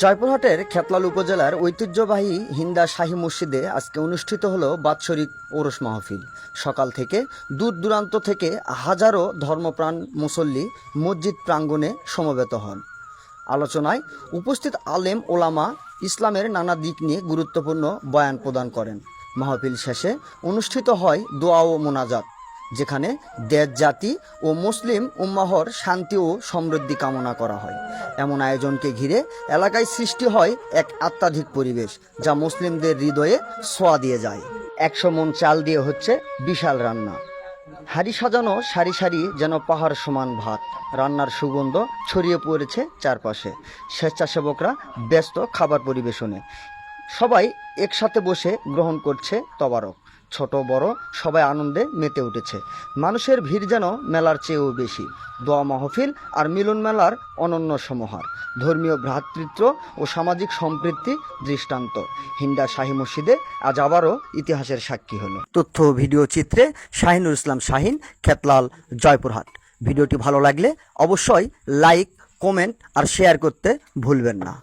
জয়পুরহাটের খেতলাল উপজেলার ঐতিহ্যবাহী হিন্দা শাহী মসজিদে আজকে অনুষ্ঠিত হলো বাৎসরিক ওরস মাহফিল। সকাল থেকে দূর দূরান্ত থেকে হাজারো ধর্মপ্রাণ মুসল্লি মসজিদ প্রাঙ্গণে সমবেত হন। আলোচনায় উপস্থিত আলেম ওলামা ইসলামের নানা দিক নিয়ে গুরুত্বপূর্ণ বয়ান প্রদান করেন। মাহফিল শেষে অনুষ্ঠিত হয় দোয়া ও মোনাজাত। যেখানে দেশ, জাতি ও মুসলিম উম্মাহর শান্তি ও সমৃদ্ধি কামনা করা হয়। এমন আয়োজনকে ঘিরে এলাকায় সৃষ্টি হয় এক আত্মাধিক পরিবেশ, যা মুসলিমদের হৃদয়ে ছোঁয়া দিয়ে যায়। একশো মন চাল দিয়ে হচ্ছে বিশাল রান্না। হাড়ি সাজানো সারি সারি যেন পাহাড় সমান ভাত। রান্নার সুগন্ধ ছড়িয়ে পড়েছে চারপাশে। স্বেচ্ছাসেবকরা ব্যস্ত খাবার পরিবেশনে। সবাই একসাথে বসে গ্রহণ করছে তবারক। ছোট, বড়, সবাই আনন্দে মেতে উঠেছে। মানুষের ভিড় যেন মেলার চেয়েও বেশি। দোয়া মাহফিল আর মিলন মেলার অনন্য সমাহার। ধর্মীয় ভ্রাতৃত্ব ও সামাজিক সম্পৃক্তি দৃষ্টান্ত। হিন্দা শাহী মসজিদে আজ আবারও ইতিহাসের সাক্ষী হলো। তথ্য ভিডিও চিত্রে শাহিনুর ইসলাম শাহিন, খেতলাল জয়পুরহাট। ভিডিওটি ভালো লাগলে অবশ্যই লাইক, কমেন্ট আর শেয়ার করতে ভুলবেন না।